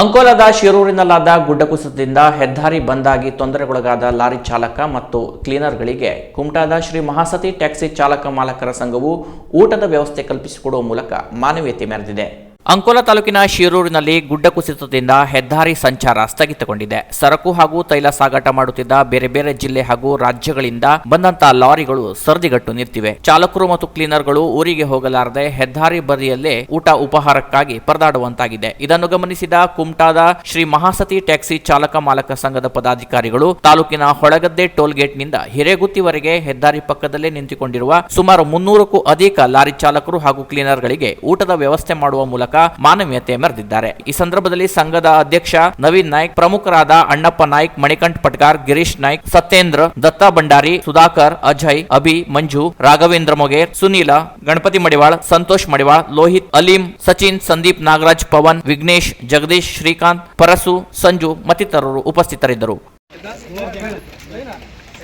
ಅಂಕೋಲದ ಶಿರೂರಿನಲ್ಲಾದ ಗುಡ್ಡ ಕುಸಿತದಿಂದ ಹೆದ್ದಾರಿ ಬಂದಾಗಿ ತೊಂದರೆಗೊಳಗಾದ ಲಾರಿ ಚಾಲಕ ಮತ್ತು ಕ್ಲೀನರ್ಗಳಿಗೆ ಕುಮಟಾದ ಶ್ರೀ ಮಹಾಸತಿ ಟ್ಯಾಕ್ಸಿ ಚಾಲಕ ಮಾಲಕರ ಸಂಘವು ಊಟದ ವ್ಯವಸ್ಥೆ ಕಲ್ಪಿಸಿಕೊಡುವ ಮೂಲಕ ಮಾನವೀಯತೆ ಮೆರೆದಿದೆ. ಅಂಕೋಲ ತಾಲೂಕಿನ ಶಿರೂರಿನಲ್ಲಿ ಗುಡ್ಡ ಕುಸಿತದಿಂದ ಹೆದ್ದಾರಿ ಸಂಚಾರ ಸ್ಥಗಿತಗೊಂಡಿದೆ. ಸರಕು ಹಾಗೂ ತೈಲ ಸಾಗಾಟ ಮಾಡುತ್ತಿದ್ದ ಬೇರೆ ಬೇರೆ ಜಿಲ್ಲೆ ಹಾಗೂ ರಾಜ್ಯಗಳಿಂದ ಬಂದಂತಹ ಲಾರಿಗಳು ಸರದಿಗಟ್ಟು ನಿಂತಿವೆ. ಚಾಲಕರು ಮತ್ತು ಕ್ಲೀನರ್ಗಳು ಊರಿಗೆ ಹೋಗಲಾರದೆ ಹೆದ್ದಾರಿ ಬದಿಯಲ್ಲೇ ಊಟ ಉಪಹಾರಕ್ಕಾಗಿ ಪರದಾಡುವಂತಾಗಿದೆ. ಇದನ್ನು ಗಮನಿಸಿದ ಕುಮಟಾದ ಶ್ರೀ ಮಹಾಸತಿ ಟ್ಯಾಕ್ಸಿ ಚಾಲಕ ಮಾಲಕ ಸಂಘದ ಪದಾಧಿಕಾರಿಗಳು ತಾಲೂಕಿನ ಹೊಳಗದ್ದೆ ಟೋಲ್ ಗೇಟ್ನಿಂದ ಹಿರೇಗುತ್ತಿವರೆಗೆ ಹೆದ್ದಾರಿ ಪಕ್ಕದಲ್ಲೇ ನಿಂತುಕೊಂಡಿರುವ ಸುಮಾರು ಮುನ್ನೂರಕ್ಕೂ ಅಧಿಕ ಲಾರಿ ಚಾಲಕರು ಹಾಗೂ ಕ್ಲೀನರ್ಗಳಿಗೆ ಊಟದ ವ್ಯವಸ್ಥೆ ಮಾಡುವ ಮೂಲಕ ಮಾನವೀಯತೆ ಮೆರೆದಿದ್ದಾರೆ. ಈ ಸಂದರ್ಭದಲ್ಲಿ ಸಂಘದ ಅಧ್ಯಕ್ಷ ನವೀನ್ ನಾಯ್ಕ್, ಪ್ರಮುಖರಾದ ಅಣ್ಣಪ್ಪ ನಾಯ್ಕ್, ಮಣಿಕಂಠ್ ಪಟ್ಕಾರ್ ಗಿರೀಶ್ ನಾಯ್ಕ್, ಸತ್ಯೇಂದ್ರ, ದತ್ತಾ ಭಂಡಾರಿ, ಸುಧಾಕರ್, ಅಜಯ್, ಅಭಿ, ಮಂಜು, ರಾಘವೇಂದ್ರ ಮೊಗೇರ್, ಸುನೀಲ, ಗಣಪತಿ ಮಡಿವಾಳ್, ಸಂತೋಷ್ ಮಡಿವಾಳ್, ಲೋಹಿತ್, ಅಲೀಂ, ಸಚಿನ್, ಸಂದೀಪ್, ನಾಗರಾಜ್, ಪವನ್, ವಿಘ್ನೇಶ್, ಜಗದೀಶ್, ಶ್ರೀಕಾಂತ್, ಪರಸು, ಸಂಜು ಮತ್ತಿತರರು ಉಪಸ್ಥಿತರಿದ್ದರು.